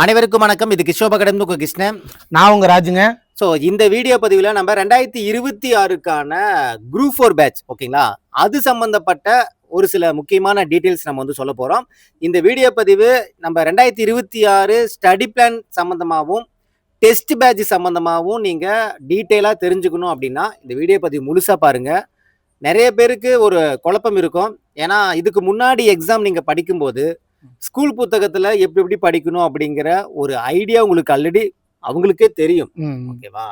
அனைவருக்கும் வணக்கம். இது கிஷோபகடம் உங்க கிருஷ்ணன். நான் உங்க ராஜுங்க. ஸோ இந்த வீடியோ பதிவில் நம்ம ரெண்டாயிரத்தி இருபத்தி ஆறுக்கான குரூப் ஃபோர் பேட்ச் ஓகேங்களா அது சம்பந்தப்பட்ட ஒரு சில முக்கியமான டீட்டெயில்ஸ் நம்ம வந்து சொல்ல போகிறோம் இந்த வீடியோ பதிவு நம்ம ரெண்டாயிரத்தி இருபத்தி ஆறு ஸ்டடி பிளான் சம்மந்தமாகவும் டெஸ்ட் பேட்ச் சம்மந்தமாகவும் நீங்கள் டீட்டெயிலாக தெரிஞ்சுக்கணும் அப்படின்னா இந்த வீடியோ பதிவு முழுசாக பாருங்கள் நிறைய பேருக்கு ஒரு குழப்பம் இருக்கும். ஏன்னா இதுக்கு முன்னாடி எக்ஸாம் நீங்கள் படிக்கும்போது ஸ்கூல் புத்தகத்தில் எப்படி எப்படி படிக்கணும் அப்படிங்கிற ஒரு ஐடியா உங்களுக்கு ஆல்ரெடி அவங்களுக்கே தெரியும். ஓகேவா?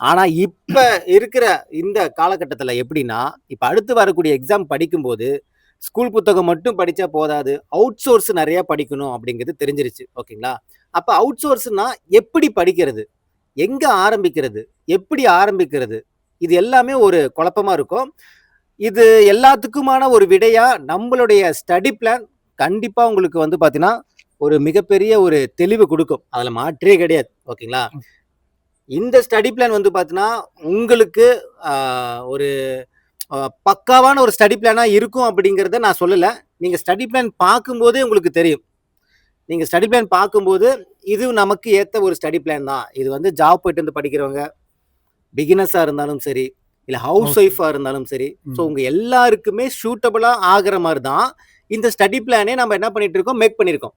ஆனா இப்ப இருக்கிற இந்த காலகட்டத்துல எப்படின்னா இப்ப அடுத்து வரக்கூடிய எக்ஸாம் படிக்கும்போது ஸ்கூல் புத்தகம் மட்டும் படிச்சா போதாது அவுட் சோர்ஸ் நிறைய படிக்கணும் அப்படிங்கிறது தெரிஞ்சிருச்சு ஓகேங்களா? அப்ப அவுட் சோர்ஸ்னா எப்படி படிக்கிறது? எங்க ஆரம்பிக்கிறது? எப்படி ஆரம்பிக்கிறது? இது எல்லாமே ஒரு குழப்பமா இருக்கும். இது எல்லாத்துக்குமான ஒரு விடையா நம்மளுடைய ஸ்டடி பிளான் கண்டிப்பா உங்களுக்கு வந்து பாத்தீங்கன்னா ஒரு மிகப்பெரிய ஒரு தெளிவு கொடுக்கும். அதுல மாற்றே கிடையாது. ஓகேங்களா? இந்த ஸ்டடி பிளான் வந்து பார்த்தீங்கன்னா உங்களுக்கு ஒரு பக்காவான ஒரு ஸ்டடி பிளானாக இருக்கும் அப்படிங்கிறத நான் சொல்லலை. நீங்கள் ஸ்டடி பிளான் பார்க்கும்போதே உங்களுக்கு தெரியும். நீங்கள் ஸ்டடி பிளான் பார்க்கும்போது இது நமக்கு ஏற்ற ஒரு ஸ்டடி பிளான் தான். இது வந்து ஜாப் போயிட்டு வந்து படிக்கிறவங்க பிகினஸாக இருந்தாலும் சரி இல்லை ஹவுஸ். ஒய்ஃபாக இருந்தாலும் சரி. ஸோ ம். உங்க எல்லாருக்குமே சூட்டபுளாக ஆகிற மாதிரி தான் இந்த ஸ்டடி பிளானே நம்ம என்ன பண்ணிட்டு இருக்கோம்? மேக் பண்ணியிருக்கோம்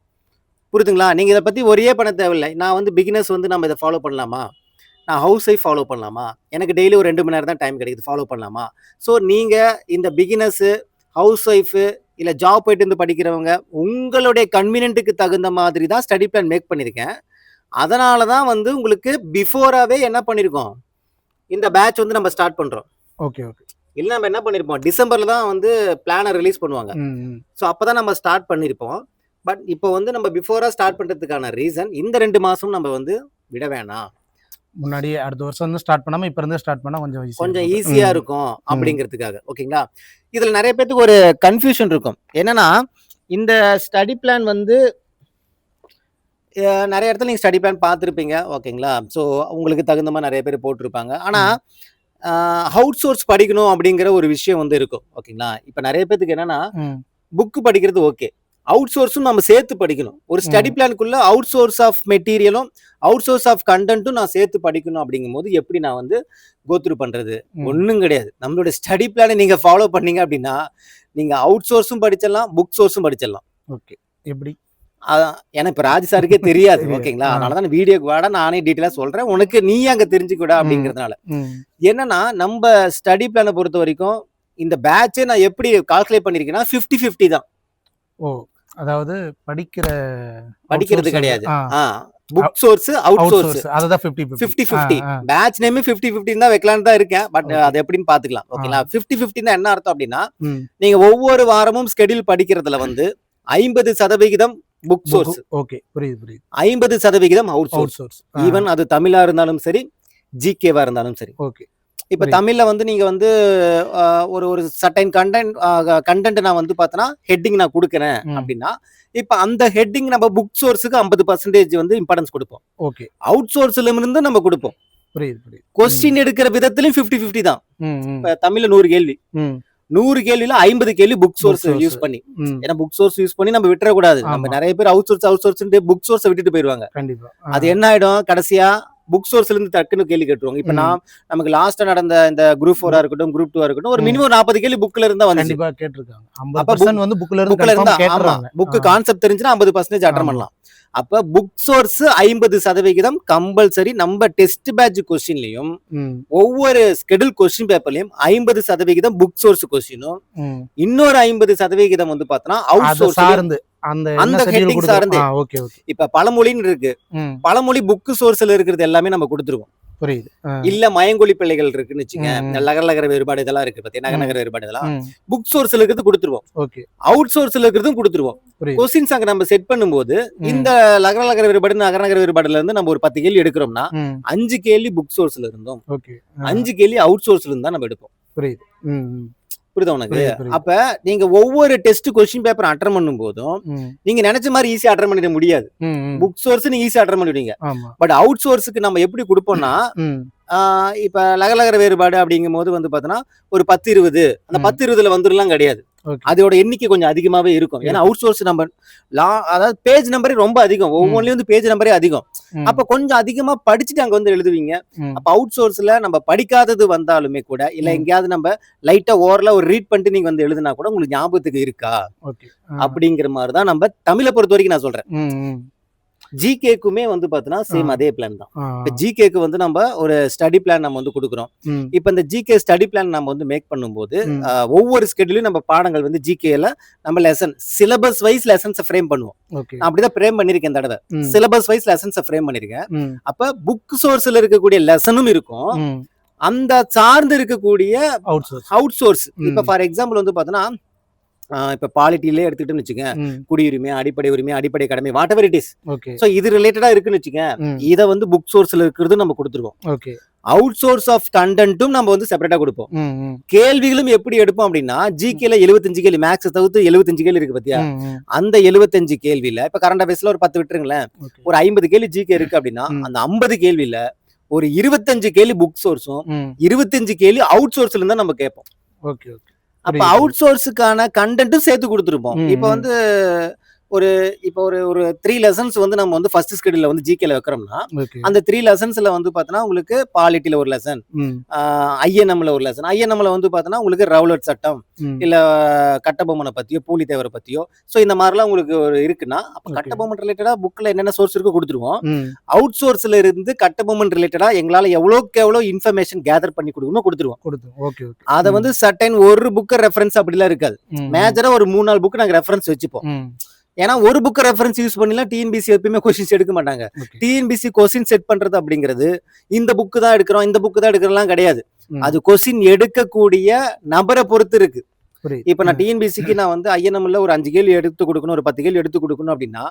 புரியுதுங்களா? நீங்கள் இதை பற்றி ஒரே பண்ண தேவையில்லை. நான் வந்து பிகினர்ஸ் வந்து நம்ம இதை ஃபாலோ பண்ணலாமா? நான் ஹவுஸ் ஒய்ஃப் ஃபாலோ பண்ணலாமா? எனக்கு டெய்லி ஒரு ரெண்டு மணி நேரம் தான் டைம் கிடைக்குது. ஃபாலோ பண்ணலாமா? ஸோ நீங்கள் இந்த பிகினர்ஸு ஹவுஸ் ஒய்ஃபு இல்லை ஜாப் போயிட்டு இருந்து படிக்கிறவங்க உங்களுடைய கன்வீனியன்ட்டுக்கு தகுந்த மாதிரி தான் ஸ்டடி பிளான் மேக் பண்ணியிருக்கேன் அதனால தான் வந்து உங்களுக்கு பிஃபோராகவே என்ன பண்ணியிருக்கோம் இந்த பேட்ச் வந்து நம்ம ஸ்டார்ட் பண்ணுறோம் ஓகே ஓகே இல்லை நம்ம என்ன பண்ணியிருப்போம் டிசம்பரில் தான் வந்து பிளானை ரிலீஸ் பண்ணுவாங்க. ஸோ அப்போ தான் நம்ம ஸ்டார்ட் பண்ணியிருப்போம் பட் இப்போ வந்து நம்ம பிஃபோராக ஸ்டார்ட் பண்ணுறதுக்கான ரீசன் இந்த ரெண்டு மாதம் நம்ம வந்து விட வேணாம். முன்னாடி அடுத்த வருஷம் வந்து ஸ்டார்ட் பண்ணாம இப்ப இருந்து ஸ்டார்ட் பண்ணா கொஞ்சம் கொஞ்சம் இருக்கும். ஈஸியா ம். இருக்கும் அப்படிங்கிறதுக்காக. ஓகேங்களா? இதுல நிறைய பேத்துக்கு ஒரு கன்ஃபியூஷன் இருக்கும். என்னன்னா இந்த ஸ்டடி பிளான் வந்து நிறைய இடத்துல நீங்க ஸ்டடி பிளான் பார்த்துருப்பீங்க. ஓகேங்களா? ஸோ உங்களுக்கு தகுந்த மாதிரி நிறைய பேர் போட்டிருப்பாங்க. ஆனா அவுட் சோர்ஸ் படிக்கணும் அப்படிங்கிற ஒரு விஷயம் வந்து இருக்கும். ஓகேங்களா? இப்போ நிறைய பேத்துக்கு என்னன்னா. புக் படிக்கிறது ஓகே அவுட் சோர்ஸும் நம்ம சேர்த்து படிக்கணும். ஒரு ஸ்டடி. பிளானுக்குள்ள அவுட் சோர்ஸ் ஆஃப் மெட்டீரியலும் அவுட் சோர்ஸ் ஆஃப் கண்டென்ட்டும் நான் சேர்த்து படிக்கணும் அப்படிங்கும்போது எப்படி நான் வந்து கோத்ரூ பண்றது. ஒன்றும் கிடையாது. நம்மளோட ஸ்டடி பிளானை நீங்க ஃபாலோ பண்ணீங்க அப்படின்னா நீங்க அவுட் சோர்ஸும் படிச்சிடலாம் புக் சோர்ஸும் படிச்சிடலாம். ஓகே எப்படி? அதான் எனக்கு இப்போ ராஜ் சாருக்கே தெரியாது. ஓகேங்களா ஆ. அதனால தான் வீடியோக்கு வாட நானே டீட்டெயிலாக சொல்றேன் உனக்கு நீ அங்க தெரிஞ்சுக்கூடா. அப்படிங்கிறதுனால. என்னன்னா நம்ம ஸ்டடி பிளானை பொறுத்த வரைக்கும் இந்த பேட்சே நான் எப்படி கால்குலேட் பண்ணிருக்கேன்னா ஃபிஃப்டி ஃபிஃப்டி தான் ஓ அதாவது படிக்கிற படிக்கிறது கிடையாது book source out source 50 fifty 50 fifty ஆ. பேட்ச் நேமே ஃபிஃப்டி ஃபிஃப்டின் தான் வைக்கலான்னு தான் இருக்கேன் பட். அது எப்படின்னு பாத்துக்கலாம் ஓகேங்களா ஃபிஃப்டி ஃபிஃப்டின் என்ன அர்த்தம் அப்படின்னா. நீங்க ஒவ்வொரு வாரமும் ஸ்கெடியூல் படிக்கிறதுல வந்து ஐம்பது சதவிகிதம் புக் சோர்ஸ் ஓகே புரியுது புரியுது. ஐம்பது சதவிகிதம் அவுட் சோர்ஸ் அவுட்சோர்ஸ் ஈவன் அது தமிழா இருந்தாலும் சரி ஜிகேவா இருந்தாலும் சரி. ஓகே இப்ப. தமிழ்ல வந்து நீங்க வந்து ஒரு ஒரு சர்டைன் கண்டென்ட் கண்டென்ட் நான் வந்து பார்த்தனா ஹெட்டிங் நான் கொடுக்குறேன். அப்படின்னா இப்ப அந்த ஹெட்டிங் நம்ம புக் சோர்ஸுக்கு ஐம்பது பர்சன்டேஜ் வந்து இம்பார்ட்டன்ஸ் கொடுப்போம். ஓகே அவுட் சோர்ஸ்ல இருந்து நம்ம கொடுப்போம். புரியுது புரியுது. கொஸ்டின் எடுக்கிற விதத்திலும் 50 50 தான். இப்ப தமிழ்ல நூறு கேள்வி. நூறு கேள்வியில ஐம்பது கேள்வி புக் சோர்ஸ். யூஸ் பண்ணி. ஏன்னா புக் சோர்ஸ் யூஸ் பண்ணி நம்ம விட்டுற கூடாது நம்ம. நிறைய பேர் out source out source book source விட்டுட்டு போயிருவாங்க அது என்ன ஆயிடும் கடைசியா புக் சோர்ஸ்ல இருந்து டக்குன்னு கேள்வி கேட்டுருவாங்க. இப்ப. நான் நமக்கு லாஸ்டா நடந்த இந்த குரூப் ஃபோரா இருக்கட்டும் குரூப் டூ இருக்கட்டும் ஒரு. மினிமம் நாற்பது கேள்வி புக்ல இருந்தா வந்துச்சு. கண்டிப்பா கேட்டிருக்காங்க. அப்ப வந்து புக்ல இருந்து புக்ல இருந்தா confirm ஆமா கேட்டுறாங்க. புக் ஆ, கான்செப்ட் தெரிஞ்சுன்னா ஐம்பது பர்சன்டேஜ் அட்டன். பண்ணலாம். அப்ப புக் சோர்ஸ் ஐம்பது சதவிகிதம் கம்பல்சரி நம்ம டெஸ்ட் பேட்ச் கொஸ்டின்லயும் ஒவ்வொரு ஸ்கெடியூல் கொஸ்டின் பேப்பர்லயும் ஐம்பது சதவிகிதம் புக் சோர்ஸ் கொஸ்டினும். இன்னொரு ஐம்பது சதவிகிதம் வந்து பார்த்தோன்னா அவுட் சோர்ஸ் சார்ந்து. அந்த அந்த கொடுக்குறோம். சார்ந்து. ஓகே ஓகே இப்ப பழமொழின்னு இருக்கு. பழமொழி புக் சோர்ஸ்ல இருக்கிறது எல்லாமே நம்ம கொடுத்துருவோம். புரியுது. இல்ல மயங்கொழி பிள்ளைகள் இருக்குன்னு வச்சுங்க. லகர லகர வேறுபாடு இதெல்லாம் இருக்கு பத்தி நகர. நகர வேறுபாடு இதெல்லாம். புக் சோர்ஸ்ல இருக்கிறது கொடுத்துருவோம். ஓகே அவுட் சோர்ஸ்ல இருக்கிறதும் கொடுத்துருவோம். கொஸ்டின்ஸ் அங்க நம்ம செட் பண்ணும்போது இந்த லகர லகர வேறுபாடு நகர நகர வேறுபாடுல இருந்து நம்ம ஒரு பத்து கேள்வி எடுக்கிறோம்னா அஞ்சு கேள்வி புக் சோர்ஸ்ல இருந்தோம். அஞ்சு கேள்வி அவுட் சோர்ஸ்ல இருந்தா நம்ம எடுப்போம். புரியுது. புரியுதா உனக்கு? அப்ப நீங்க ஒவ்வொரு டெஸ்ட் கொஸ்டின் பேப்பர் அட்டன் பண்ணும் போதும் நீங்க நினைச்ச மாதிரி ஈஸியா அட்டன் பண்ணிட முடியாது. புக் சோர்ஸ் நீங்க ஈஸியா அட்டன் பண்ணிடுவீங்க. பட் அவுட் சோர்ஸுக்கு நம்ம எப்படி கொடுப்போம்னா இப்ப லகலகர வேறுபாடு அப்படிங்கும் போது வந்து பார்த்தோன்னா ஒரு பத்து இருபது. அந்த. பத்து இருபதுல வந்துடலாம் கிடையாது. அதோட எண்ணிக்கை கொஞ்சம் அதிகமாவே இருக்கும். ஏன்னா அவுட் சோர்ஸ் நம்ம லா அதாவது பேஜ் நம்பரே ரொம்ப அதிகம். ஒவ்வொன்றிலும் வந்து பேஜ் நம்பரே அதிகம். அப்ப கொஞ்சம் அதிகமா படிச்சுட்டு அங்க வந்து எழுதுவீங்க. அப்ப அவுட் சோர்ஸ்ல நம்ம படிக்காதது வந்தாலுமே கூட இல்ல. எங்கேயாவது நம்ம லைட்டா ஓரலா ஒரு ரீட் பண்ணிட்டு நீங்க வந்து எழுதுனா கூட உங்களுக்கு ஞாபகத்துக்கு இருக்கா? அப்படிங்கிற மாதிரி தான் நம்ம தமிழை பொறுத்த வரைக்கும் நான் சொல்றேன். ஜிகேக்குமே வந்து பாத்தீங்கன்னா சேம். அதே பிளான் தான். இப்ப ஜிகேக்கு வந்து நம்ம ஒரு ஸ்டடி பிளான் நம்ம வந்து கொடுக்குறோம். இப்ப இந்த ஜிகே ஸ்டடி பிளான் நம்ம வந்து மேக் பண்ணும்போது ஒவ்வொரு ஸ்கெடியூலும் நம்ம பாடங்கள் வந்து ஜிகேல நம்ம லெசன் சிலபஸ் வைஸ் லெசன்ஸை ஃப்ரேம் பண்ணுவோம். அப்படிதான் ஃப்ரேம் பண்ணிருக்கேன் இந்த தடவை சிலபஸ் வைஸ் லெசன்ஸை ஃப்ரேம் பண்ணிருக்கேன். அப்ப புக் சோர்ஸ்ல இருக்கக்கூடிய லெசனும் இருக்கும். அந்த சார்ந்து இருக்கக்கூடிய. அவுட் சோர்ஸ் இப்ப. ஃபார் எக்ஸாம்பிள் வந்து பாத்தீங்கன்னா இப்ப பாலிட்டிலே எடுத்துக்கிட்டோம்னு வச்சுக்க ம், குடியுரிமை அடிப்படை உரிமை அடிப்படை கடமை whatever it is. So இது ரிலேட்டடா இருக்குன்னு வச்சுக்க ம், இதை வந்து புக் சோர்ஸ்ல இருக்கிறது நம்ம கொடுத்துருவோம். அவுட் சோர்ஸ் ஆஃப் கண்டென்ட்டும் நம்ம வந்து செப்பரேட்டா கொடுப்போம் கேள்விகளும் எப்படி எடுப்போம் அப்படின்னா ஜிகேல 75 கேள்வி மேக்ஸ் தவிர்த்து 75 கேள்வி இருக்கு பாத்தியா. அந்த 75 கேள்வியில இப்ப கரண்ட் அஃபேர்ஸ்ல ஒரு பத்து விட்டுருங்களேன். ஒரு ஐம்பது கேள்வி ஜிகே இருக்கு அப்படின்னா. அந்த ஐம்பது கேள்வியில ஒரு இருபத்தஞ்சு கேள்வி புக் சோர்ஸும் இருபத்தஞ்சு கேள்வி அவுட் சோர்ஸ்ல இருந்தா நம்ம கேட்போம் okay, okay. அப்ப. அவுட் சோர்ஸுக்கான கண்டென்ட்டும் சேர்த்து கொடுத்துருப்போம் இப்ப. வந்து ஒரு இப்ப ஒரு ஒரு த்ரீ லெசன்ஸ் வந்து நம்ம வந்து ஃபர்ஸ்ட் ஸ்கெடியூல்ல வந்து ஜிகேல வைக்கிறோம்னா. அந்த த்ரீ லெசன்ஸ்ல வந்து பாத்தீங்கன்னா உங்களுக்கு பாலிட்டில ஒரு லெசன் ஐஎன்எம்ல ஒரு லெசன் ஐஎன்எம்ல வந்து பாத்தீங்கன்னா உங்களுக்கு ரவுலட் சட்டம். இல்ல கட்டபொம்மனை பத்தியோ பூலித்தேவரை பத்தியோ. சோ இந்த மாதிரிலாம் உங்களுக்கு ஒரு இருக்குன்னா அப்ப. கட்டபொம்மன் ரிலேட்டடா புக்ல என்னென்ன சோர்ஸ் இருக்கோ கொடுத்துருவோம். அவுட் சோர்ஸ்ல இருந்து கட்டபொம்மன் ரிலேட்டடா எங்களால எவ்வளவுக்கு எவ்வளவு இன்ஃபர்மேஷன் கேதர் பண்ணி கொடுக்கணும் கொடுத்துருவோம். அத வந்து சர்டைன் ஒரு புக் ரெஃபரன்ஸ் அப்படிலாம் இருக்காது. மேஜரா ஒரு மூணு நாலு புக் நாங்க ரெஃபரன்ஸ் வச்சுப்போம். ஏன்னா ஒரு புக் ரெஃபரன்ஸ் யூஸ் பண்ணிலாம் டிஎன்பிசி எப்பயுமே கொஸ்டின்ஸ் எடுக்க மாட்டாங்க. டிஎன்பிசி கொஸ்டின் செட் பண்றது அப்படிங்கிறது இந்த புக்கு தான் எடுக்கிறோம் இந்த புக்கு தான் எடுக்கிறோம்லாம் கிடையாது. அது கொஸ்டின் எடுக்கக்கூடிய நபரை பொறுத்து இருக்கு. இப்ப நான் டிஎன்பிசிக்கு நான் வந்து ஐஎன்எம்ல ஒரு அஞ்சு கேள்வி எடுத்து கொடுக்கணும் ஒரு பத்து கேள்வி எடுத்து கொடுக்கணும் அப்படின்னா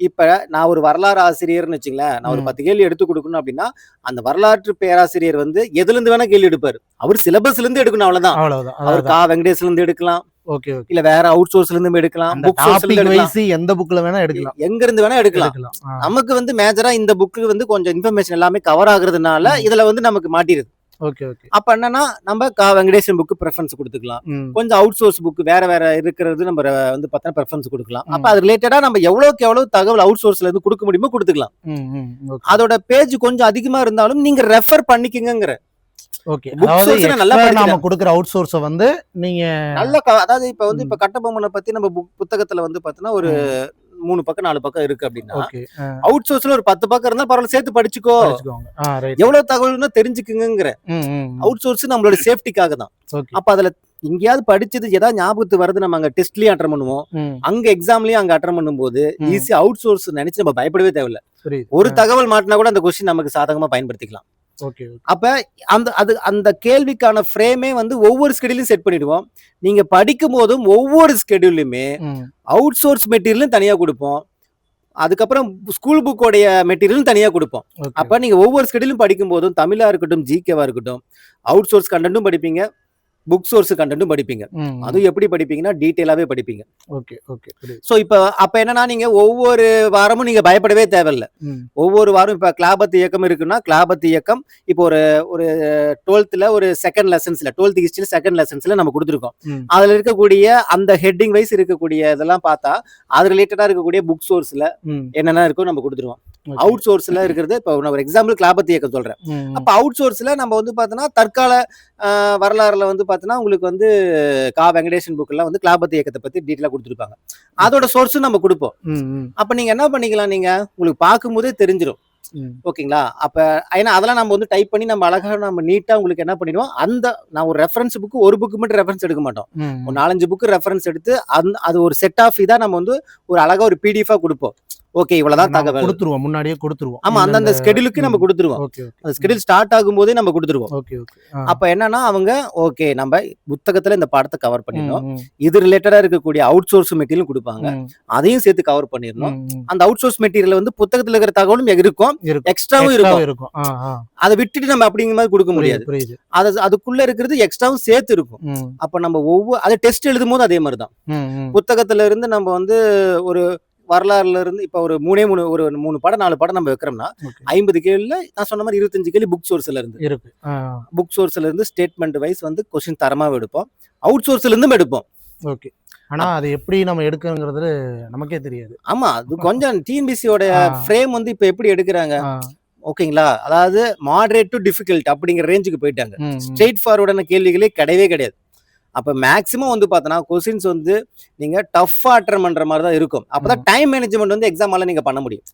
இப்ப நான் ஒரு வரலாறு ஆசிரியர்னு வச்சுங்களேன் நான் ஒரு. பத்து கேள்வி எடுத்து கொடுக்கணும் அப்படின்னா அந்த வரலாற்று பேராசிரியர் வந்து எதுல இருந்து வேணா கேள்வி எடுப்பாரு. அவர் சிலபஸ்ல இருந்து எடுக்கணும் அவ்வளவுதான். அவர். கா வெங்கடேஷ்ல இருந்து எடுக்கலாம். ஓகே ஓகே இல்ல வேற அவுட் சோர்ஸ்ல இருந்து எடுக்கலாம் அந்த புக் சோர்ஸ்ல எந்த புக்ல வேணா எடுக்கலாம். எங்க இருந்து வேணா எடுக்கலாம். நமக்கு வந்து மேஜரா இந்த புக்கு வந்து கொஞ்சம் இன்ஃபர்மேஷன் எல்லாமே கவர் ஆகுறதுனால. இதுல வந்து நமக்கு மாட்டிருது. ஓகே ஓகே அப்ப என்னன்னா நம்ம கா வெங்கடேசன் புக்கு ப்ரெஃபரன்ஸ் கொடுத்துக்கலாம். கொஞ்சம் அவுட் சோர்ஸ் புக் வேற வேற இருக்கிறது நம்ம வந்து பார்த்தா ப்ரெஃபரன்ஸ் கொடுக்கலாம். அப்ப அது ரிலேட்டடா நம்ம எவ்வளவுக்கு எவ்வளவு தகவல் அவுட் சோர்ஸ்ல இருந்து கொடுக்க முடியுமோ கொடுத்துக்கலாம். அதோட பேஜ் கொஞ்சம் அதிகமா இருந்தாலும் நீங்க ரெஃபர் பண்ணிக்கங்கிற ஓகே அதாவது. நாம கொடுக்குற அவுட் சோர்ஸ வந்து நீங்க நல்ல அதாவது இப்ப வந்து. இப்ப கட்டபொம்மனை பத்தி நம்ம புக் புத்தகத்துல வந்து பாத்தீங்கன்னா ஒரு மூணு பக்கம் நாலு பக்கம் இருக்கு அப்படின்னா அவுட் சோர்ஸ்ல ஒரு பத்து பக்கம் இருந்தா பரவாயில்ல சேர்த்து படிச்சுக்கோ. எவ்வளவு தகவல்னா தெரிஞ்சுக்குங்கிற அவுட் சோர்ஸ் நம்மளோட சேஃப்டிக்காக தான். அப்ப அதுல எங்கேயாவது படிச்சது ஏதாவது ஞாபகத்து வருது நம்ம அங்க டெஸ்ட்லயும் அட்டன் பண்ணுவோம். அங்க எக்ஸாம்லயும் அங்க அட்டன் பண்ணும்போது ம். ஈஸி அவுட் சோர்ஸ் நினைச்சு நம்ம பயப்படவே தேவையில்ல. ஒரு தகவல் மாட்டினா கூட அந்த கொஸ்டின் நமக்கு சாதகமா பயன்படுத்திக்கலாம். அப்ப அந்த அது அந்த கேள்விக்கான ஃப்ரேமே வந்து ஒவ்வொரு ஸ்கெடியூலையும் செட் பண்ணிடுவோம். நீங்க படிக்கும் போதும் ஒவ்வொரு ஸ்கெடியூலுமே அவுட் சோர்ஸ் மெட்டீரியலும் தனியா கொடுப்போம். அதுக்கப்புறம் ஸ்கூல் புக்கோடைய மெட்டீரியலும் தனியா கொடுப்போம். அப்ப நீங்க ஒவ்வொரு ஸ்கெடியூலும் படிக்கும் போதும் தமிழா இருக்கட்டும் ஜிகேவா இருக்கட்டும் அவுட் சோர்ஸ் கண்டென்ட்டும் படிப்பீங்க. புக் சோர்ஸ் கண்டென்ட்டும் படிப்பீங்க. அதுவும் எப்படி படிப்பீங்கன்னா டீட்டெயிலாவே படிப்பீங்க. ஓகே ஓகே சோ இப்ப அப்ப என்னன்னா நீங்க ஒவ்வொரு வாரமும் நீங்க பயப்படவே தேவையில்ல. ஒவ்வொரு வாரம் இப்ப கிளாபத் இயக்கம் இருக்குன்னா கிளாபத் இயக்கம் இப்போ ஒரு ஒரு டுவெல்த்ல ஒரு செகண்ட் லெசன்ஸ்ல டுவெல்த் ஹிஸ்டரி செகண்ட் லெசன்ஸ்ல நம்ம கொடுத்துருக்கோம். அதுல இருக்கக்கூடிய அந்த ஹெட்டிங் வைஸ் இருக்கக்கூடிய இதெல்லாம் பார்த்தா அது ரிலேட்டடா இருக்கக்கூடிய புக் சோர்ஸ்ல என்னென்ன இருக்கோ நம்ம கொடுத்துருவோம். அவுட் சோர்ஸ்ல இருக்கிறது இப்போ நான் ஒரு எக்ஸாம்பிள் கிளாபத் இயக்கம் சொல்றேன். அப்ப அவுட் சோர்ஸ்ல நம்ம வந்து பார்த்தோன்னா தற்கால வரலாறுல வந்து பார்த்தோன்னா உங்களுக்கு வந்து கா. வெங்கடேசன் புக்ல வந்து கிளாபத் இயக்கத்தை பத்தி டீட்டெயிலா கொடுத்துருப்பாங்க. அதோட சோர்ஸும் நம்ம கொடுப்போம். அப்ப நீங்க என்ன பண்ணிக்கலாம் நீங்க? உங்களுக்கு பார்க்கும்போதே தெரிஞ்சிடும். ஓகேங்களா? அப்ப ஏன்னா அதெல்லாம் நம்ம வந்து டைப் பண்ணி நம்ம அழகா நம்ம நீட்டா உங்களுக்கு என்ன பண்ணிடுவோம்? அந்த நான் ஒரு ரெஃபரன்ஸ் புக்கு ஒரு புக்கு மட்டும் ரெஃபரன்ஸ் எடுக்க மாட்டோம். ஒரு நாலஞ்சு புக்கு ரெஃபரன்ஸ் எடுத்து அந்த அது ஒரு செட் ஆஃப் இதா நம்ம வந்து ஒரு அழகா ஒரு பிடிஎஃபா கொடுப்போம். ஓகே இவ்வளவுதான் தகவல். கொடுத்துருவோம் முன்னாடியே கொடுத்துருவோம். ஆமா அந்தந்த ஸ்கெடியூலுக்கு நம்ம கொடுத்துருவோம். அந்த ஸ்கெடியூல் ஸ்டார்ட் ஆகும்போதே நம்ம கொடுத்துருவோம். ஓகே. அப்ப என்னன்னா அவங்க ஓகே நம்ம புத்தகத்துல இந்த பாடத்தை கவர் பண்ணிடணும். இது ரிலேட்டடா இருக்கக்கூடிய அவுட் சோர்ஸ் மெட்டீரியல் கொடுப்பாங்க அதையும் சேர்த்து கவர் பண்ணிடணும். அந்த அவுட் சோர்ஸ் மெட்டீரியல் வந்து புத்தகத்துல இருக்கிற தகவலும் இருக்கும். எக்ஸ்ட்ராவும் இருக்கும். அதை விட்டுட்டு நம்ம அப்படிங்கிற மாதிரி கொடுக்க முடியாது. அது அதுக்குள்ள இருக்கிறது எக்ஸ்ட்ராவும் சேர்த்து இருக்கும். அப்ப நம்ம ஒவ்வொரு அதை டெஸ்ட் எழுதும் போது அதே மாதிரி தான். ம், ம். புத்தகத்துல இருந்து நம்ம வந்து ஒரு வரலாறுல இருந்து இப்ப ஒரு மூணே மூணு ஒரு மூணு படம் நாலு படம் நம்ம வைக்கிறோம்னா. ஐம்பது கேள்வில நான் சொன்ன மாதிரி இருபத்தஞ்சு கேள்வி புக் சோர்ஸ்ல இருந்து. இருக்கு. புக் சோர்ஸ்ல இருந்து ஸ்டேட்மெண்ட் வைஸ் வந்து கொஸ்டின் தரமாவே எடுப்போம். அவுட் சோர்ஸ்ல இருந்தும் எடுப்போம். ஓகே. ஆனா அது எப்படி நம்ம எடுக்கணுங்கிறது நமக்கே தெரியாது. ஆமா அது கொஞ்சம் டிஎன்பிசியோட. ஃப்ரேம் வந்து இப்ப எப்படி எடுக்கிறாங்க? ஓகேங்களா? அதாவது மாடரேட் டு டிஃபிகல்ட் அப்படிங்கிற ரேஞ்சுக்கு போயிட்டாங்க. ஸ்ட்ரெயிட் ஃபார்வர்டான கேள்விகளே கிடையவே கிடையாது. அப்ப மேக்ஸிமம் வந்து பார்த்தோன்னா கொஸ்டின்ஸ் வந்து நீங்க டஃப்பா அட்டன் பண்ற மாதிரி தான் இருக்கும். அப்பதான் டைம் மேனேஜ்மெண்ட் வந்து எக்ஸாமால நீங்க பண்ண முடியும்.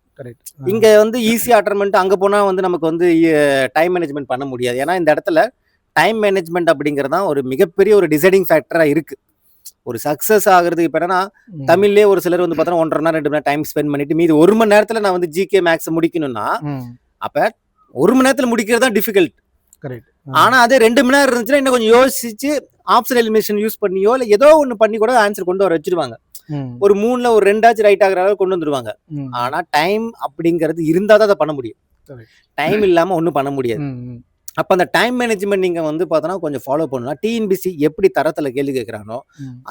இங்க வந்து ஈஸி அட்டர்மெண்ட் அங்க போனா வந்து நமக்கு வந்து டைம் மேனேஜ்மெண்ட் பண்ண முடியாது. ஏன்னா இந்த இடத்துல டைம் மேனேஜ்மெண்ட் அப்படிங்கிறது தான் ஒரு மிகப்பெரிய ஒரு டிசைடிங் ஃபேக்டரா இருக்கு. ஒரு சக்சஸ் ஆகுறதுக்கு இப்ப என்னன்னா. தமிழ்லயே ஒரு சிலர் வந்து பார்த்தா ஒன்றரை நேரம் ரெண்டு மணி நேரம் டைம் ஸ்பெண்ட் பண்ணிட்டு மீதி ஒரு மணி நேரத்துல நான் வந்து ஜிகே மேக்ஸ் முடிக்கணும்னா. அப்ப ஒரு மணி நேரத்துல முடிக்கிறது தான் டிஃபிகல்ட் ஆனா அது ரெண்டு மணி நேரம் இருந்துச்சுன்னா இன்னும் கொஞ்சம் யோசிச்சு ஆப்ஷன் எலிமினேஷன் யூஸ் பண்ணியோ இல்ல ஏதோ ஒண்ணு பண்ணி கூட ஆன்சர் கொண்டு வர வச்சிருவாங்க. ஒரு மூணுல ஒரு ரெண்டாச்சும் ரைட் ஆகுற அளவுக்கு கொண்டு வந்துருவாங்க. ஆனா டைம் அப்படிங்கிறது இருந்தா தான் அதை பண்ண முடியும். டைம் இல்லாம ஒண்ணும் பண்ண முடியாது. அப்ப அந்த டைம் மேனேஜ்மெண்ட் நீங்க வந்து பார்த்தோன்னா கொஞ்சம் ஃபாலோ பண்ணலாம். டிஎன்பிசி எப்படி தரத்துல கேள்வி கேட்கறானோ.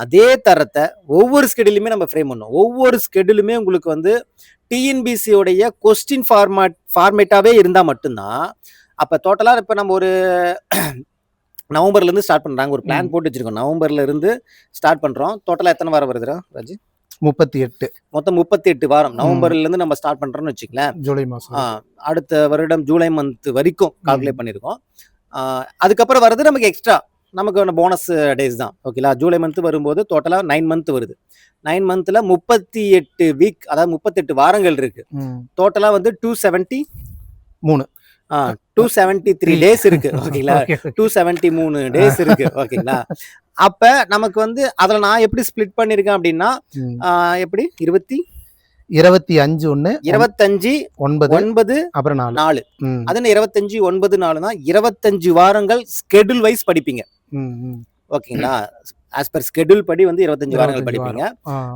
அதே தரத்தை ஒவ்வொரு ஸ்கெடியூலுமே நம்ம ஃப்ரேம் பண்ணோம் ஒவ்வொரு ஸ்கெடியூலுமே உங்களுக்கு வந்து டிஎன்பிசி உடைய கொஸ்டின் ஃபார்மேட் ஃபார்மேட்டாவே இருந்தா மட்டும்தான் அப்ப டோட்டலா இப்ப நம்ம ஒரு நவம்பர்ல இருந்து ஸ்டார்ட் பண்றாங்க. ஒரு பிளான். போட்டு வச்சிருக்கோம். நவம்பர்ல இருந்து ஸ்டார்ட் பண்றோம். டோட்டலா எத்தனை வாரம் வருதுடா ராஜி? முப்பத்தி எட்டு. மொத்தம் முப்பத்தி எட்டு வாரம். நவம்பர்ல இருந்து நம்ம ஸ்டார்ட் பண்றோம்னு வச்சுக்கலேன் ஜூலை மாசம். ஆ, அடுத்த வருடம் ஜூலை மந்த் வரைக்கும் கால்குலேட் பண்ணியிருக்கோம் அதுக்கப்புறம் வர்றது நமக்கு எக்ஸ்ட்ரா நமக்கு போனஸ் டேஸ் தான். ஓகேலா ஜூலை மந்த் வரும்போது டோட்டலாக நைன் மந்த் வருது. நைன் மந்த்ல முப்பத்தி எட்டு வீக் அதாவது முப்பத்தெட்டு வாரங்கள் இருக்கு. ம். டோட்டலா வந்து டூ செவன்ட்டி மூணு. டூ செவன்ட்டி த்ரீ டேஸ் இருக்கு ஓகேங்களா. டூ செவன்ட்டி மூணு டேஸ் இருக்கு ஓகேங்களா அப்ப நமக்கு வந்து அதுல நான் எப்படி ஸ்ப்ளிட் பண்ணிருக்கேன் அப்படின்னா எப்படி? இருபத்தி? இருபத்தி அஞ்சு ஒண்ணு இருபத்தஞ்சு ஒன்பது ஒன்பது அப்புறம் நாலு. நாலு. ம், அது என்ன இருபத்தஞ்சு ஒன்பது நாலுனா இருபத்தஞ்சு வாரங்கள் ஸ்கெடியூல் வைஸ் படிப்பீங்க. ஓகேங்களா? ஆஸ் பர் ஸ்கெடியூல் படி வந்து இருபத்தஞ்சு வாரங்கள் 25 படிப்பீங்க.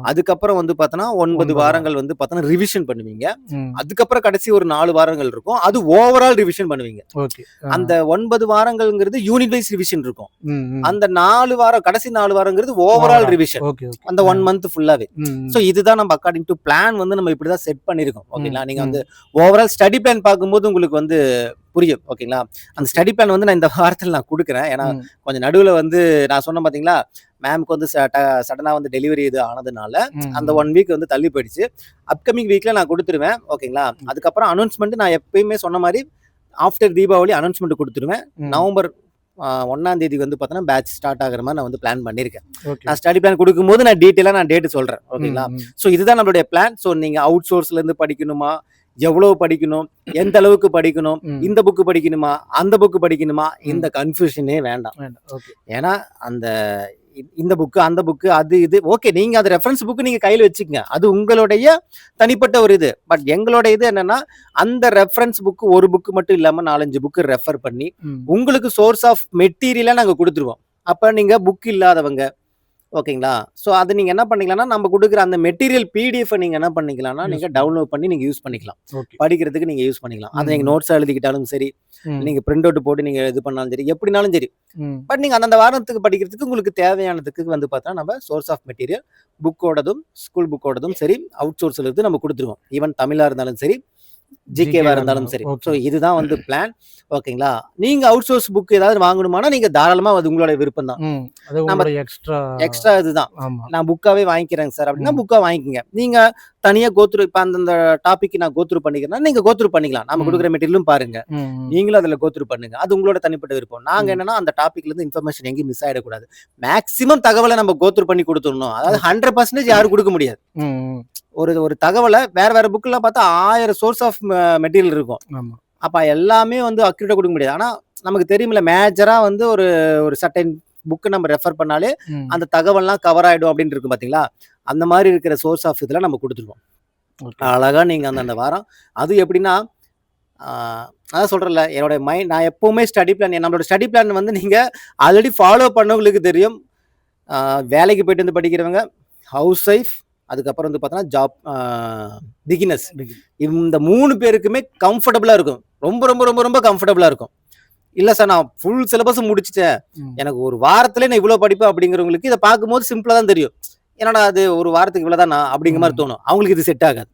அதுக்கப்புறம் வந்து பார்த்தோன்னா ஒன்பது வாரங்கள் வந்து பார்த்தோன்னா ரிவிஷன் பண்ணுவீங்க. அதுக்கப்புறம் கடைசி ஒரு நாலு வாரங்கள் இருக்கும். அது ஓவரால் ரிவிஷன் பண்ணுவீங்க. அந்த ஒன்பது வாரங்கள்ங்கிறது யூனிட் வைஸ் ரிவிஷன் இருக்கும். அந்த நாலு வாரம் கடைசி நாலு வாரங்கிறது ஓவரால். ரிவிஷன் அந்த ஒன் மந்த் ஃபுல்லாவே. ஸோ இதுதான் நம்ம அக்கார்டிங் டு பிளான் வந்து நம்ம இப்படிதான் செட் பண்ணிருக்கோம் ஓகேங்களா? நீங்க. வந்து ஓவரால் ஸ்டடி பிளான் பார்க்கும்போது உங்களுக்கு வந்து புரியும் ஓகேங்களா அந்த ஸ்டடி பிளான் வந்து நான் இந்த வாரத்தில் நான் கொடுக்குறேன். ஏன்னா கொஞ்சம் நடுவில் வந்து நான் சொன்னேன் பார்த்தீங்களா மேம்க்கு வந்து சடனாக வந்து டெலிவரி இது ஆனதுனால அந்த ஒன் வீக் வந்து தள்ளி போயிடுச்சு. அப்கமிங் வீக்ல நான் கொடுத்துருவேன் ஓகேங்களா அதுக்கப்புறம் அனௌன்ஸ்மெண்ட் நான் எப்பயுமே சொன்ன மாதிரி ஆஃப்டர் தீபாவளி அனௌன்ஸ்மெண்ட் கொடுத்துருவேன். நவம்பர் ஒண்ணாம் தேதி வந்து பார்த்தோன்னா பேட்ச் ஸ்டார்ட் ஆகுற மாதிரி நான் வந்து பிளான் பண்ணியிருக்கேன் நான் ஸ்டடி பிளான் கொடுக்கும்போது நான் டீட்டெயிலாக நான் டேட்டு சொல்கிறேன் ஓகேங்களா. ஸோ இதுதான் நம்மளுடைய பிளான் ஸோ நீங்கள் அவுட் சோர்ஸ்ல இருந்து படிக்கணுமா? எவ்வளவு படிக்கணும் எந்த அளவுக்கு படிக்கணும். இந்த புக்கு படிக்கணுமா அந்த புக்கு படிக்கணுமா இந்த கன்ஃபியூஷனே வேண்டாம். ஏன்னா அந்த இந்த புக்கு அந்த புக்கு அது இது ஓகே நீங்க அது ரெஃபரன்ஸ் புக்கு நீங்க கையில வச்சுக்கங்க. அது உங்களுடைய தனிப்பட்ட ஒரு இது. பட் எங்களோட இது என்னன்னா அந்த ரெஃபரன்ஸ் புக்கு ஒரு புக்கு மட்டும் இல்லாம நாலஞ்சு புக்கு ரெஃபர் பண்ணி. உங்களுக்கு சோர்ஸ் ஆஃப் மெட்டீரியலா நாங்க கொடுத்துருவோம். அப்ப நீங்க புக் இல்லாதவங்க ஓகேங்களா? ஸோ அது நீங்க என்ன பண்ணிக்கலாம்னா நம்ம கொடுக்குற அந்த மெட்டீரியல் பிடிஎஃப் நீங்க என்ன பண்ணிக்கலாம்னா Use நீங்க டவுன்லோட் பண்ணி நீங்க யூஸ் பண்ணிக்கலாம். படிக்கிறதுக்கு நீங்க யூஸ் பண்ணிக்கலாம். அதை நீங்க ம். நோட்ஸ் எழுதிக்கிட்டாலும் சரி ம், நீங்க பிரிண்ட் அவுட் போட்டு நீங்க இது பண்ணாலும் சரி எப்படினாலும் சரி. பட் நீங்க அந்தந்த வாரத்துக்கு படிக்கிறதுக்கு உங்களுக்கு தேவையானதுக்கு வந்து பார்த்தா நம்ம சோர்ஸ் ஆஃப் மெட்டீரியல் புக்கோடதும் ஸ்கூல் புக்கோடதும் சரி அவுட் சோர்ஸ்ல இருந்து நம்ம கொடுத்துருவோம். ஈவன் தமிழா இருந்தாலும் சரி ஜிகேவா இருந்தாலும் சரி. ஸோ இதுதான் வந்து பிளான் ஓகேங்களா நீங்க அவுட் சோர்ஸ் புக் ஏதாவது வாங்கணுமானா நீங்க தாராளமா அது உங்களோட விருப்பம் தான் ம். அது உங்களுடைய எக்ஸ்ட்ரா எக்ஸ்ட்ரா இதுதான். நான் புக்காவே வாங்கிக்கிறேங்க சார் அப்படின்னா. புக்கா வாங்கிக்கங்க. நீங்க தனியா கோத்ரூ இப்ப அந்தந்த டாபிக் நான் கோத்ரூ பண்ணிக்கிறேன்னா நீங்க கோத்ரூ பண்ணிக்கலாம். நம்ம. கொடுக்குற மெட்டீரியலும் பாருங்க. நீங்களும் அதுல கோத்ரூ பண்ணுங்க. அது உங்களோட தனிப்பட்ட விருப்பம். நாங்க. என்னன்னா அந்த டாபிக்ல இருந்து இன்ஃபர்மேஷன் எங்கேயும் மிஸ் ஆயிடக்கூடாது. மேக்ஸிமம் தகவலை நம்ம கோத்ரூ பண்ணி கொடுத்துடணும். அதாவது ஹண்ட்ரட் பர்சன்டேஜ் யாரும் கொடுக்க முடியாது. ஒரு ஒரு தகவலை வேற வேற புக்ல பார்த்தா ஆயிரம் சோர்ஸ் ஆஃப் மெட்டீரியல் இருக்கும். அப்ப எல்லாமே வந்து அக்யூரேட்டா கொடுக்க முடியாது. ஆனா நமக்கு தெரியுமில்ல மேஜரா வந்து ஒரு ஒரு சர்டன் புக்கு நம்ம ரெஃபர் பண்ணாலே. அந்த தகவல்லாம் கவர் ஆயிடும் அப்படின்னு இருக்கு பாத்தீங்களா? அந்த மாதிரி இருக்கிற சோர்ஸ் ஆஃப் இதுல நம்ம கொடுத்துருவோம். Okay. அழகா நீங்க அந்த அந்த வாரம் அது எப்படின்னா அதான் சொல்றேன்ல என்னோட மைண்ட் நான் எப்பவுமே ஸ்டடி பிளான் நம்மளோட ஸ்டடி பிளான் வந்து நீங்க ஆல்ரெடி ஃபாலோ பண்ணவங்களுக்கு தெரியும். வேலைக்கு போயிட்டு வந்து படிக்கிறவங்க ஹவுஸ் ஒய்ஃப் அதுக்கப்புறம் வந்து பார்த்தோன்னா ஜாப் பிகினஸ். இந்த மூணு பேருக்குமே கம்ஃபர்டபுளா இருக்கும் ரொம்ப ரொம்ப ரொம்ப ரொம்ப கம்ஃபர்டபுளா இருக்கும் இல்ல சார் நான் ஃபுல் சிலபஸ் முடிச்சிட்டேன். எனக்கு ஒரு வாரத்துல நான் இவ்வளவு படிப்பேன் அப்படிங்கிறவங்களுக்கு இதை பார்க்கும்போது சிம்பிளா தான் தெரியும் என்னடா அது ஒரு வாரத்துக்கு இவ்வளவுதானா அப்படிங்கிற மாதிரி. தோணும் அவங்களுக்கு இது செட் ஆகாது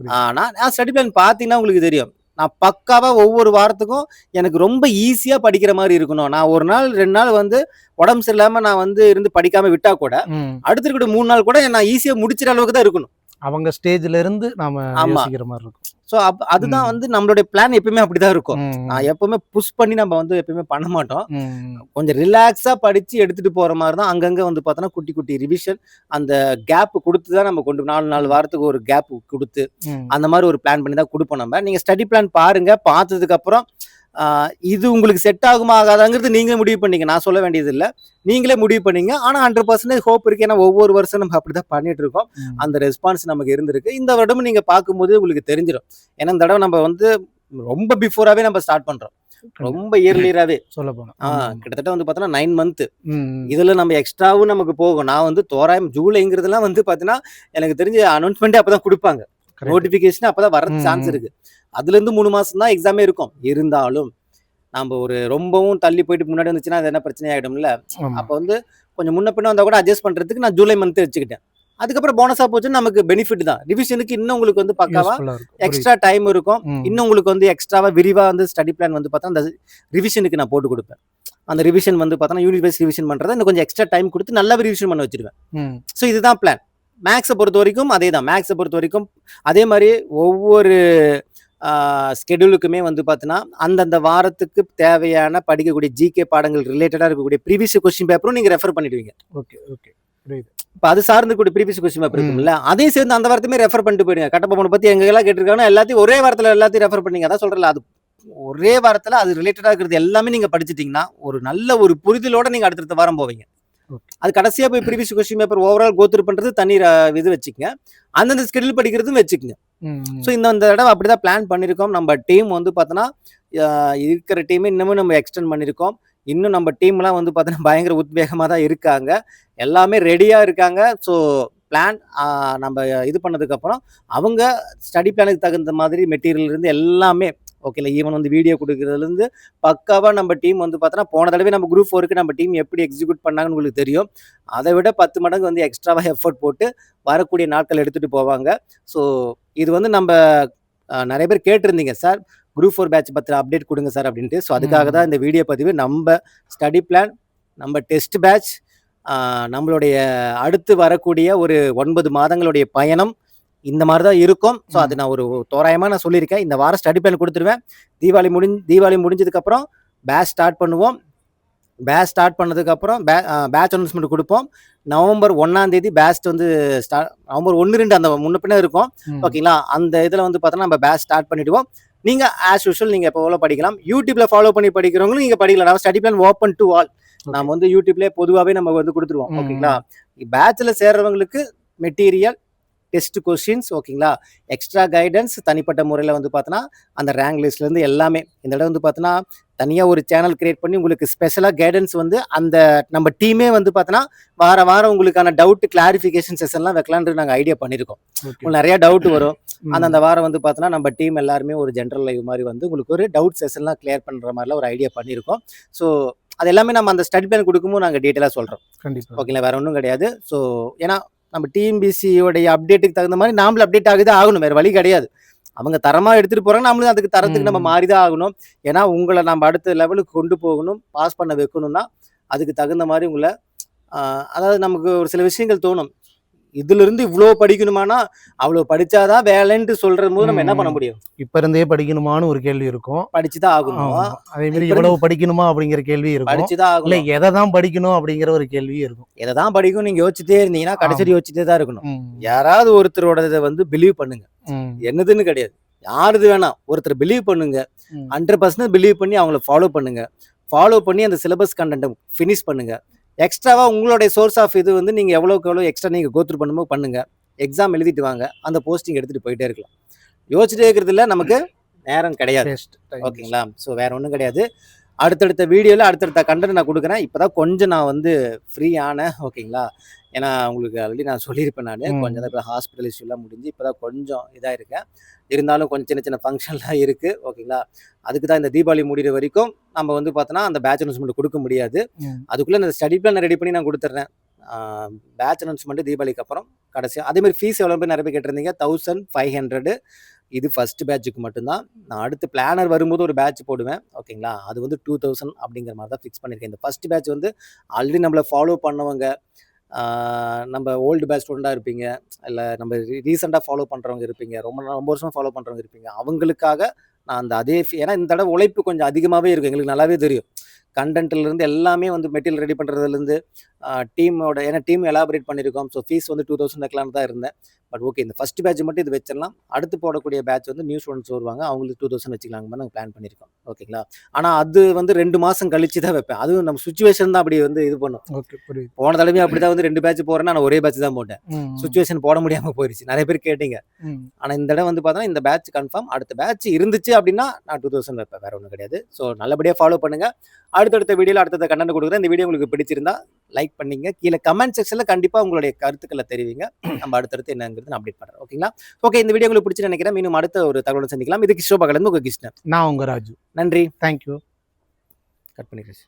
புரியுது. ஆனா நான் ஸ்டடி பிளான் பார்த்தீங்கன்னா உங்களுக்கு தெரியும் நான் பக்காவா ஒவ்வொரு வாரத்துக்கும் எனக்கு ரொம்ப ஈஸியா படிக்கிற மாதிரி இருக்கணும் நான் ஒரு நாள் ரெண்டு நாள் வந்து உடம்பு சரியில்லாம நான் வந்து இருந்து படிக்காம விட்டா கூட. அடுத்து இருக்கக்கூடிய மூணு நாள் கூட நான் ஈஸியா முடிச்சிற அளவுக்கு தான் இருக்கணும் அவங்க ஸ்டேஜ்ல இருந்து நாம ஆமா. யோசிக்கிற மாதிரி இருக்கும் ஸோ அதுதான் ம். வந்து நம்மளுடைய பிளான் எப்பயுமே அப்படிதான் இருக்கும். நான் எப்பவுமே புஷ் பண்ணி நம்ம வந்து எப்பயுமே பண்ண மாட்டோம். கொஞ்சம் ரிலாக்ஸா படிச்சு எடுத்துட்டு போற மாதிரி தான் அங்கங்க வந்து பார்த்தோன்னா குட்டி குட்டி ரிவிஷன் அந்த கேப் கொடுத்து தான் நம்ம கொண்டு நாலு நாலு வாரத்துக்கு ஒரு கேப் கொடுத்து. அந்த மாதிரி ஒரு பிளான் பண்ணி தான் கொடுப்போம் நம்ம நீங்க ஸ்டடி பிளான் பாருங்க பார்த்ததுக்கு அப்புறம் இது உங்களுக்கு செட் ஆகுமா ஆகாதாங்கிறது நீங்களே முடிவு பண்ணீங்க. நான் சொல்ல வேண்டியது இல்லை நீங்களே முடிவு பண்ணீங்க. ஆனா ஹண்ட்ரட் பர்சன்டேஜ் ஹோப் இருக்கு. ஏன்னா ஒவ்வொரு வருஷம் நம்ம அப்படிதான் பண்ணிட்டு இருக்கோம். அந்த ரெஸ்பான்ஸ் நமக்கு இருந்திருக்கு. இந்த வருடமும் நீங்க பார்க்கும்போது உங்களுக்கு தெரிஞ்சிடும். ஏன்னா இந்த தடவை நம்ம வந்து ரொம்ப பிஃபோராவே நம்ம ஸ்டார்ட் பண்றோம். ரொம்ப இயர்லியராகவே சொல்ல போனா. கிட்டத்தட்ட வந்து பார்த்தோன்னா நைன் மந்த். இதுல நம்ம எக்ஸ்ட்ராவும் நமக்கு போகும். நான் வந்து தோராயம் ஜூலைங்கிறதுலாம் வந்து பார்த்தீங்கன்னா எனக்கு தெரிஞ்சு அனௌன்ஸ்மெண்ட்டே அப்பதான் கொடுப்பாங்க. Correct. நோட்டிபிகேஷன் அப்பதான் வர சான்ஸ். இருக்கு. அதுல இருந்து மூணு மாசம் தான் எக்ஸாமே இருக்கும். இருந்தாலும் நம்ம ஒரு ரொம்பவும் தள்ளி போயிட்டு முன்னாடி வந்துச்சுன்னா அது என்ன பிரச்சனை ஆயிடும்ல ஆமா. அப்போ வந்து கொஞ்சம் முன்ன பின்ன வந்தா கூட அட்ஜஸ்ட் பண்றதுக்கு நான் ஜூலை மந்த் வச்சுக்கிட்டேன். அதுக்கப்புறம் போனஸா போச்சு நமக்கு பெனிஃபிட் தான். ரிவிஷனுக்கு இன்னும் உங்களுக்கு வந்து பக்காவா. எக்ஸ்ட்ரா டைம் இருக்கும். இன்னும் உங்களுக்கு வந்து எக்ஸ்ட்ராவா விரிவா வந்து ஸ்டடி பிளான் வந்து பார்த்தா அந்த ரிவிஷனுக்கு நான் போட்டு கொடுப்பேன். அந்த ரிவிஷன் வந்து பார்த்தா யூனிட் வைஸ் ரிவிஷன் பண்றதை இன்னும் கொஞ்சம் எக்ஸ்ட்ரா டைம் கொடுத்து நல்லா ரிவிஷன் பண்ண வச்சிருவேன். ஸோ இதுதான் பிளான் மேக்ஸை பொறுத்த வரைக்கும் அதே தான் மேக்ஸை பொறுத்த வரைக்கும் அதே மாதிரி ஒவ்வொரு ஸ்கெடியூலுக்குமே வந்து பார்த்தீங்கன்னா அந்தந்த வாரத்துக்கு தேவையான படிக்கக்கூடிய ஜிகே பாடங்கள் ரிலேட்டடாக இருக்கக்கூடிய ப்ரீவியஸ் கொஸ்டின் பேப்பரும் நீங்கள் ரெஃபர் பண்ணிடுவீங்க. ஓகே ஓகே இப்போ அது சார்ந்து கூடிய ப்ரீவியஸ் கொஸ்டின் பேப்பர் இருக்கும்ல அதையும் சேர்ந்து அந்த வாரத்தையுமே ரெஃபர் பண்ணிட்டு போயிடுங்க கட்டபொம்மனை பற்றி எங்கெல்லாம் கேட்டிருக்காங்கன்னா எல்லாத்தையும் ஒரே வாரத்தில் எல்லாத்தையும் ரெஃபர் பண்ணீங்க. அதான் சொல்கிறல அது ஒரே வாரத்தில் அது ரிலேட்டடாக இருக்கிறது எல்லாமே நீங்கள் படிச்சிட்டிங்கன்னா ஒரு நல்ல ஒரு புரிதலோட நீங்கள் அடுத்தடுத்த வாரம் போவீங்க. அது கடைசியாக போய் previous question paper overall go through பண்ணுறது தனி இது வச்சுக்கங்க. அந்தந்த ஸ்கெடியூல் படிக்கிறதும் வச்சுக்கங்க. ஸோ இந்த இந்த தடவை அப்படிதான் பிளான் பண்ணியிருக்கோம் நம்ம டீம் வந்து பார்த்தோன்னா இருக்கிற டீம் இன்னமும் நம்ம எக்ஸ்டெண்ட் பண்ணியிருக்கோம் இன்னும் நம்ம டீம்லாம் வந்து பார்த்தோன்னா பயங்கர உத்வேகமாக தான் இருக்காங்க. எல்லாமே ரெடியாக இருக்காங்க. ஸோ பிளான் நம்ம இது பண்ணதுக்கப்புறம் அவங்க ஸ்டடி பிளானுக்கு தகுந்த மாதிரி மெட்டீரியல் இருந்து எல்லாமே ஓகேல ஈவன் வந்து வீடியோ கொடுக்கறதுலேருந்து பக்காவாக நம்ம டீம் வந்து பார்த்தோன்னா போன தடவை நம்ம குரூப் ஃபோருக்கு நம்ம டீம் எப்படி எக்ஸிக்யூட் பண்ணாங்கன்னு உங்களுக்கு தெரியும். அதை விட பத்து மடங்கு வந்து எக்ஸ்ட்ராவாக எஃபர்ட் போட்டு வரக்கூடிய நாட்கள் எடுத்துகிட்டு போவாங்க. ஸோ இது வந்து நம்ம நிறைய பேர் கேட்டிருந்தீங்க சார் குரூப் ஃபோர் பேட்ச் பற்றி அப்டேட் கொடுங்க சார் அப்படின்ட்டு. ஸோ அதுக்காக தான் இந்த வீடியோ பதிவு. நம்ம ஸ்டடி பிளான் நம்ம டெஸ்ட் பேட்ச் நம்மளுடைய அடுத்து வரக்கூடிய ஒரு ஒன்பது மாதங்களுடைய பயணம் இந்த மாதிரி தான் இருக்கும் ஸோ அது நான் ஒரு தோராயமாக நான் சொல்லியிருக்கேன். இந்த வாரம் ஸ்டடி பிளான் கொடுத்துருவேன். தீபாவளி முடிஞ்சு தீபாவளி முடிஞ்சதுக்கப்புறம் பேட்ச் ஸ்டார்ட் பண்ணுவோம். பேட்ச் ஸ்டார்ட் பண்ணதுக்கப்புறம் பே பேட்ச் அனௌன்ஸ்மெண்ட் கொடுப்போம். நவம்பர் ஒன்றாம் தேதி பேட்ச் வந்து ஸ்டார்ட் நவம்பர் ஒன்று ரெண்டு அந்த முன்ன பின்ன இருக்கும். ஓகேங்களா? அந்த இதில் வந்து பார்த்தோன்னா நம்ம பேட்ச் ஸ்டார்ட் பண்ணிடுவோம். நீங்க ஆஸ் யூஷுவல் நீங்க எப்போ படிக்கலாம். யூடியூப்ல ஃபாலோ பண்ணி படிக்கிறவங்களும் நீங்க படிக்கலாம். நம்ம study plan open to all நாம வந்து யூடியூப்லேயே பொதுவாகவே நம்ம வந்து கொடுத்துருவோம். ஓகேங்களா? பேட்ச்ல சேர்றவங்களுக்கு மெட்டீரியல் டெஸ்ட் கொஸ்டின்ஸ் ஓகேங்களா எக்ஸ்ட்ரா கைடன்ஸ் தனிப்பட்ட முறையில் வந்து பார்த்தோன்னா அந்த ரேங்க் லிஸ்ட்ல இருந்து எல்லாமே. இந்த இடம் வந்து பார்த்தோன்னா தனியாக ஒரு சேனல் கிரியேட் பண்ணி உங்களுக்கு ஸ்பெஷலாக கைடன்ஸ் வந்து அந்த நம்ம டீமே வந்து பார்த்தோன்னா வார வாரம் உங்களுக்கான டவுட் கிளாரிஃபிகேஷன் செஷன்லாம் வைக்கலான்ட்டு நாங்கள் ஐடியா பண்ணியிருக்கோம். உங்களுக்கு நிறைய டவுட் வரும். அந்த அந்த வாரம் வந்து பார்த்தோன்னா நம்ம டீம் எல்லாருமே ஒரு ஜென்ரல் லைவ் மாதிரி வந்து உங்களுக்கு ஒரு டவுட் செஷன்லாம் கிளியர் பண்ணுற மாதிரிலாம் ஒரு ஐடியா பண்ணியிருக்கோம் ஸோ அது எல்லாமே நம்ம அந்த ஸ்டடி பிளான் கொடுக்கும்போது நாங்கள் டீட்டெயிலாக சொல்கிறோம் ஓகேங்களா வேற ஒன்றும் கிடையாது. ஸோ ஏன்னா நம்ம டிஎம்பிசியோடைய அப்டேட்டுக்கு தகுந்த மாதிரி நாமளும் அப்டேட் ஆகுது ஆகணும். வேற வழி கிடையாது. அவங்க தரமாக எடுத்துகிட்டு போகிறாங்க நம்மளும் அதுக்கு தரத்துக்கு நம்ம. மாறி தான் ஆகணும். ஏன்னா உங்களை நம்ம அடுத்த லெவலுக்கு கொண்டு போகணும் பாஸ் பண்ண வைக்கணும்னா அதுக்கு தகுந்த மாதிரி உங்களை அதாவது நமக்கு ஒரு சில விஷயங்கள் தோணும். இதுல இருந்து இவ்வளோ படிக்கணுமானா அவ்வளோ படிச்சாதான் வேலைன்ட்டு சொல்ற போது நம்ம என்ன பண்ண. முடியும் இப்ப இருந்தே படிக்கணுமான்னு ஒரு கேள்வி இருக்கும் படிச்சுதான் ஆகணும். அதே மாதிரி இவ்வளவு படிக்கணுமா அப்படிங்கிற கேள்வி இருக்கும் படிச்சுதான் இல்ல ஆகணும் எதை தான் படிக்கணும் அப்படிங்கிற ஒரு கேள்வி இருக்கும் எதை தான் படிக்கும் நீங்க யோசிச்சுட்டே இருந்தீங்கன்னா கடைசி. யோசிச்சுட்டே தான் இருக்கணும். யாராவது ஒருத்தரோட இதை வந்து பிலீவ் பண்ணுங்க. என்னதுன்னு கிடையாது யாருது வேணாம் ஒருத்தர் பிலீவ் பண்ணுங்க. ஹண்ட்ரட் பர்சன்ட் பிலீவ் பண்ணி அவங்கள ஃபாலோ பண்ணுங்க ஃபாலோ பண்ணி அந்த சிலபஸ் கண்டென்ட்டை ஃபினிஷ் பண்ணுங்க எக்ஸ்ட்ராவா உங்களுடைய சோர்ஸ் ஆஃப் இது வந்து நீங்க எவ்வளவுக்கு எவ்வளோ எக்ஸ்ட்ரா நீங்க கோத்ரூ பண்ணுமோ பண்ணுங்க. எக்ஸாம் எழுதிட்டு வாங்க. அந்த போஸ்டிங் எடுத்துட்டு போயிட்டே இருக்கலாம். யோசிச்சுட்டே இருக்கிறதுல நமக்கு நேரம் கிடையாது. ஓகேங்களா? ஸோ வேற ஒன்றும் கிடையாது. அடுத்தடுத்த வீடியோவில் அடுத்தடுத்த கண்டென்ட் நான் கொடுக்குறேன். இப்போதான் கொஞ்சம் நான் வந்து ஃப்ரீ ஆனேன். ஓகேங்களா? ஏன்னா உங்களுக்கு ஆல்ரெடி நான் சொல்லியிருப்பேன் நான். கொஞ்சம் இப்போ ஹாஸ்பிட்டல் இஷ்யூலாம் முடிஞ்சு இப்போதான் கொஞ்சம் இதாக இருக்கேன். இருந்தாலும் கொஞ்சம் சின்ன சின்ன ஃபங்க்ஷன்லாம் இருக்குது ஓகேங்களா அதுக்கு தான் இந்த தீபாவளி முடிகிற வரைக்கும் நம்ம வந்து பார்த்தோன்னா அந்த பேட்ச் அனௌன்ஸ்மெண்ட் கொடுக்க முடியாது. அதுக்குள்ளே அந்த ஸ்டடி பிளான் ரெடி பண்ணி நான் கொடுத்துட்றேன் பேட்ச் அனௌன்ஸ்மெண்ட் தீபாவளிக்கு அப்புறம் கடைசியாக அதே மாதிரி ஃபீஸ் எவ்வளோ பேர் நிறைய பேர் கேட்டிருந்தீங்க? தௌசண்ட் ஃபைவ் ஹண்ட்ரடு இது ஃபர்ஸ்ட் பேட்சுக்கு மட்டும்தான். நான் அடுத்து பிளானர் வரும்போது ஒரு பேட்ச் போடுவேன். ஓகேங்களா அது வந்து டூ தௌசண்ட் அப்படிங்கிற மாதிரி தான் ஃபிக்ஸ் பண்ணியிருக்கேன். இந்த ஃபர்ஸ்ட் பேட்ச் வந்து ஆல்ரெடி நம்மளை ஃபாலோ பண்ணவங்க. நம்ம ஓல்டு பேட்ச் ஸ்டூடெண்டாக இருப்பீங்க. இல்லை நம்ம ரீசெண்டாக ஃபாலோ பண்ணுறவங்க இருப்பீங்க. ரொம்ப ரொம்ப வருஷமாக ஃபாலோ பண்ணுறவங்க இருப்பீங்க. அவங்களுக்காக நான் அந்த அதே ஏன்னா இந்த தடவை உழைப்பு கொஞ்சம் அதிகமாகவே இருக்கும் எங்களுக்கு நல்லாவே தெரியும். கண்டென்ட்ல இருந்து எல்லாமே வந்து மெட்டீரியல் ரெடி பண்ணுறதுலேருந்து டீமோட ஏன்னா டீம் எலாபரேட் பண்ணியிருக்கோம். ஸோ ஃபீஸ் வந்து டூ தௌசண்ட் வைக்கலான்னு தான் இருந்தேன். பட் ஓகே இந்த ஃபர்ஸ்ட் பேட்ச் மட்டும் இது வச்சிடலாம். அடுத்து போடக்கூடிய பேட்ச் வந்து நியூ ஸ்டூடெண்ட்ஸ் வருவாங்க. அவங்களுக்கு டூ தௌசண்ட் வச்சுக்கலாங்க நாங்கள் பிளான் பண்ணியிருக்கோம். ஓகேங்களா ஆனால் அது வந்து ரெண்டு மாதம் கழிச்சு தான் வைப்பேன். அதுவும் நம்ம சுச்சுவேஷன் தான் அப்படி வந்து இது பண்ணும். ஓகே போன தடவையும் அப்படி தான் வந்து ரெண்டு பேட்ச் போகிறேன்னா நான் ஒரே பேட்ச் தான் போட்டேன். சுச்சுவேஷன் போட முடியாமல் போயிடுச்சு நிறைய பேர் கேட்டீங்க. ஆனால் இந்த தடவை வந்து பார்த்தோன்னா இந்த பேட்ச் கன்ஃபார்ம் அடுத்த பேட்ச் இருந்துச்சு அப்படின்னா நான் டூ தௌசண்ட் வைப்பேன். வேற ஒன்றும் கிடையாது. ஸோ நல்லபடியாக ஃபாலோ பண்ணுங்க. அடுத்தடுத்த வீடியோவில் அடுத்தடுத்த கண்டென்ட் கொடுக்குறேன். இந்த வீடியோ உங்களுக்கு பிடிச்சிருந்தா லைக் பண்ணீங்க. கீழே கமெண்ட் செக்ஷனில் கண்டிப்பாக உங்களுடைய கருத்துக்களை தெரிவிங்க. நம்ம அடுத்தடுத்து என்னங்கிறது நான் அப்டேட் பண்ணுறேன் ஓகேங்களா ஓகே இந்த வீடியோ உங்களுக்கு பிடிச்சி நினைக்கிறேன். மீண்டும் அடுத்த ஒரு தகவலை சந்திக்கலாம். இது கிஷோபா கலந்து உங்கள் கிருஷ்ணன். நான் உங்க ராஜு. நன்றி. தேங்க்யூ கட் பண்ணிக்கிறேன்